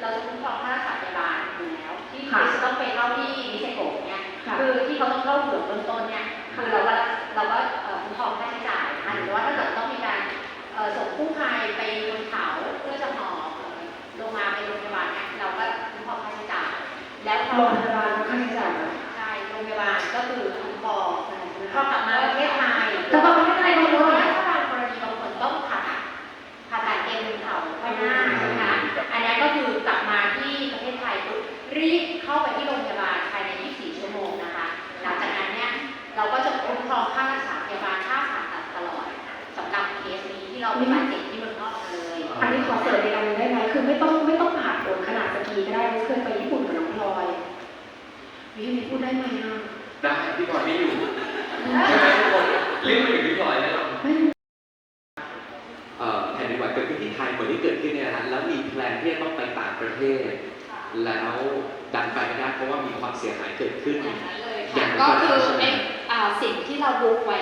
เราจะคุ้มครองค่ารักษาในบ้านอยู่แล้ว ที่จะต้องไปเข้าที่นิเซโกเนี่ยคือที่เขาต้องเข้าเบื่อเบื้องต้นเนี่ยคือเราว่าเราก็คุ้มครองค่าใช้จ่ายนะคะหรือว่าถ้าเกิดต้องมีการส่งผู้ภัยไปบนเขาเพื่อจะหอลงมาไปโรงพยาบาลเนี่ยเราก็คุ้มครองค่าใช้จ่ายแล้วโรงพยาบาลค่าใช้จ่ายใช่โรงพยาบาลก็คือคุ้มครองพอกลับมาประเทศไทยแล้วก็ ที่เราไปบาดเจ็บที่เมืองนอกมาเลยอันนี้ขอเสริมอีกอันหนึงได้ไหมคือไม่ต้องไม่ต้องผ่านผลขนาดสกีก็ได้เคยไปญี่ปุ่นกับน้องพลอยวิวนี้พูดได้ไหมอะได้พี่พลอยไม่อยู่ใช่ไหมทุกคนเรื่องมันอยู่ที่พลอยแน่นอนไม่เอ่อแผ่นดินไหวเกิดขึ้นที่ไทยเหมือนที่เกิดขึ้นเนี่ยนะฮะแล้วมีแพลนที่จะต้องไปต่างประเทศ แล้วดันไปไม่ได้เพราะว่ามีความเสียหายเกิดขึ้น อย่างนั้นเลยอย่าค่ะงนั้นก็ก็ได้คือใช่ไหมไอ้อ่าสิ่งที่เราบุ๊กไว้